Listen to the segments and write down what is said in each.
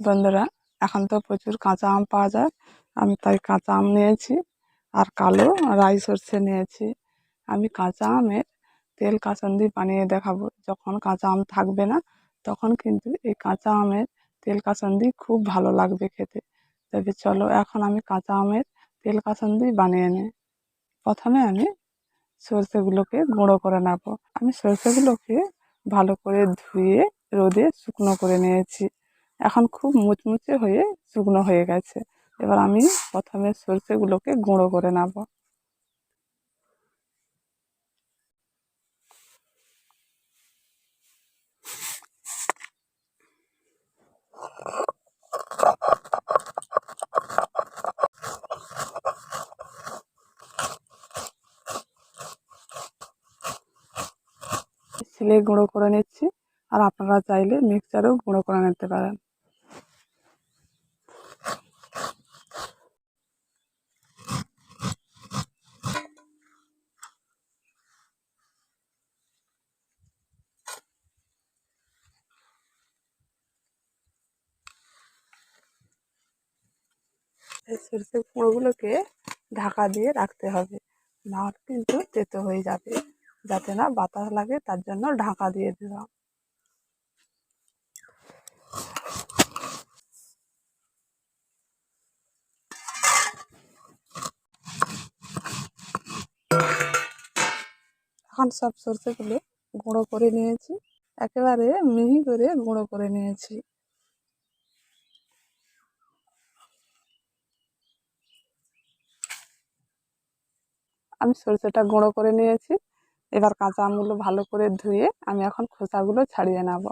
বন্ধুরা, এখন তো প্রচুর কাঁচা আম পাওয়া যায়। আমি তাই কাঁচা আম নিয়েছি আর কালো রাই সর্ষে নিয়েছি। আমি কাঁচা আমের তেল কাসন্দি বানিয়ে দেখাবো। যখন কাঁচা আম থাকবে না, তখন কিন্তু এই কাঁচা আমের তেল কাসন্দি খুব ভালো লাগবে খেতে। তবে চলো এখন আমি কাঁচা আমের তেল কাসন্দি বানিয়ে নিই। প্রথমে আমি সর্ষেগুলোকে গুঁড়ো করে নেব। আমি সর্ষেগুলোকে ভালো করে ধুয়ে রোদে শুকনো করে নিয়েছি। এখন খুব মুচমুচে হয়ে শুকনো হয়ে গেছে। এবার আমি প্রথমে সর্ষেগুলোকে গুঁড়ো করে নেব। শিলে গুঁড়ো করে নিচ্ছি। আর আপনারা চাইলে মিক্সচারেও গুঁড়ো করে নিতে পারেন। এই সরষে গুঁড়োগুলোকে ঢাকা দিয়ে রাখতে হবে। নাহলে কিন্তু তেতো হয়ে যাবে। যাতে না বাতাস লাগে, তার জন্য ঢাকা দিয়ে দিলাম। এখন সব সরষেগুলো গুঁড়ো করে নিয়েছি। একেবারে মিহি করে গুঁড়ো করে নিয়েছি। আমি সরষেটা গুঁড়ো করে নিয়েছি। এবার কাঁচা আমগুলো ভালো করে ধুয়ে আমি এখন খোসাগুলো ছাড়িয়ে নেব।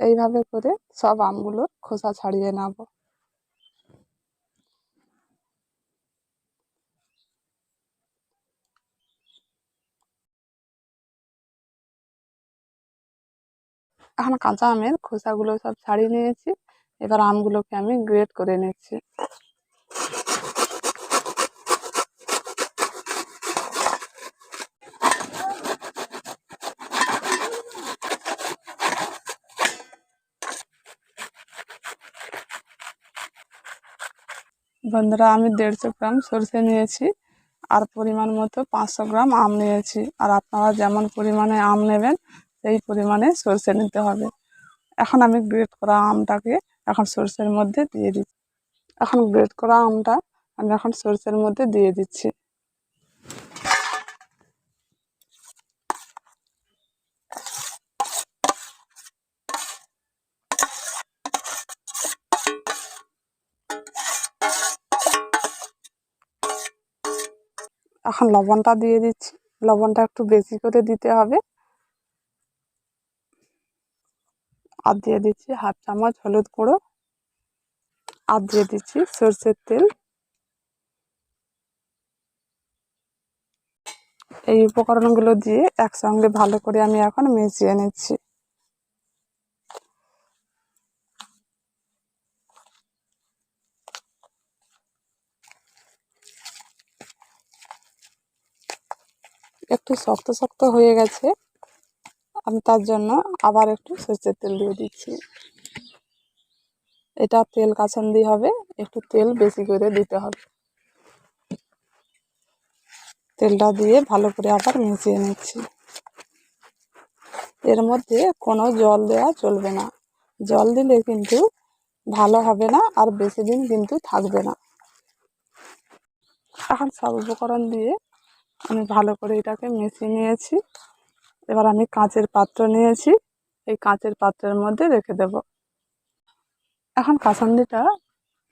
এইভাবে করে সব আমগুলোর খোসা ছাড়িয়ে নেব। এখন কাঁচা আমের খোসাগুলো সব ছাড়িয়ে নিয়েছি। এবার আমগুলোকে আমি গ্রেট করে নিচ্ছি। বন্ধুরা, আমি দেড়শো গ্রাম সরষে নিয়েছি আর পরিমাণ মতো পাঁচশো গ্রাম আম নিয়েছি। আর আপনারা যেমন পরিমাণে আম নেবেন সেই পরিমাণে সরষে নিতে হবে। এখন আমি গ্রেট করা আমটাকে এখন সরষের মধ্যে দিয়ে দিচ্ছি। এখন গ্রেট করা আমটা আমি এখন সরষের মধ্যে দিয়ে দিচ্ছি। এখন লবণটা দিয়ে দিচ্ছি। লবণটা একটু বেশি করে দিতে হবে। আর দিয়ে দিচ্ছি হাফ চামচ হলুদ গুঁড়ো আর দিয়ে দিচ্ছি সর্ষের তেল। এই উপকরণগুলো দিয়ে একসঙ্গে ভালো করে আমি এখন মিশিয়ে নিচ্ছি। একটু শক্ত শক্ত হয়ে গেছে। আমি তার জন্য আবার একটু সর্ষের তেল দিয়ে দিচ্ছি। এটা তেল কাছন্দি হবে, একটু তেল বেশি করে দিতে হবে। তেলটা দিয়ে ভালো করে আবার মিশিয়ে নিচ্ছি। এর মধ্যে কোনো জল দেওয়া চলবে না। জল দিলে কিন্তু ভালো হবে না আর বেশি দিন কিন্তু থাকবে না। এখন সব উপকরণ দিয়ে আমি ভালো করে এটাকে মিশিয়ে নিয়েছি। এবার আমি কাঁচের পাত্র নিয়েছি। এই কাঁচের পাত্রের মধ্যে রেখে দেব। এখন কাসন্দিটা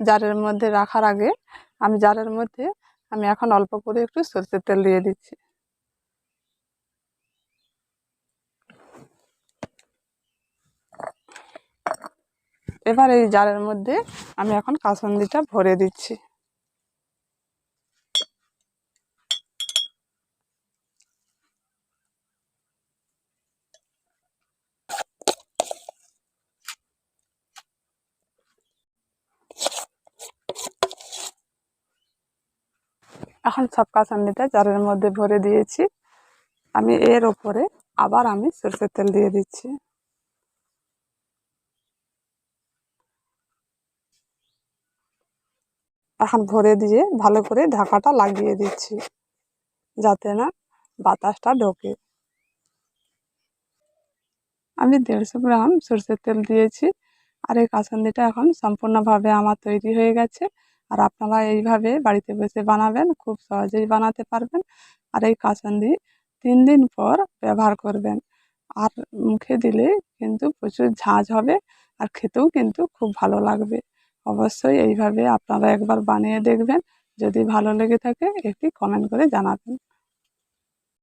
জারের মধ্যে রাখার আগে আমি জারের মধ্যে আমি এখন অল্প করে একটু সরষের তেল দিয়ে দিচ্ছি। এবার এই জারের মধ্যে আমি এখন কাসন্দিটা ভরে দিচ্ছি। এখন সব কাঁচান্ডিটা জারের মধ্যে ভরে দিয়েছি। আমি এর ওপরে আবার আমি সরষের তেল দিয়ে দিচ্ছি। এখন ভরে দিয়ে ভালো করে ঢাকাটা লাগিয়ে দিচ্ছি, যাতে না বাতাসটা ঢোকে। আমি দেড়শো গ্রাম সরষের তেল দিয়েছি, আর এই কাসন্দিটা এখন সম্পূর্ণভাবে আমার তৈরি হয়ে গেছে। আর আপনারা এইভাবে বাড়িতে বসে বানাবেন, খুব সহজেই বানাতে পারবেন। আর এই কাসন্দি তিন দিন পর ব্যবহার করবেন। আর মুখে দিলে কিন্তু প্রচুর ঝাঁঝ হবে আর খেতেও কিন্তু খুব ভালো লাগবে। অবশ্যই এইভাবে আপনারা একবার বানিয়ে দেখবেন। যদি ভালো লেগে থাকে একটি কমেন্ট করে জানাবেন।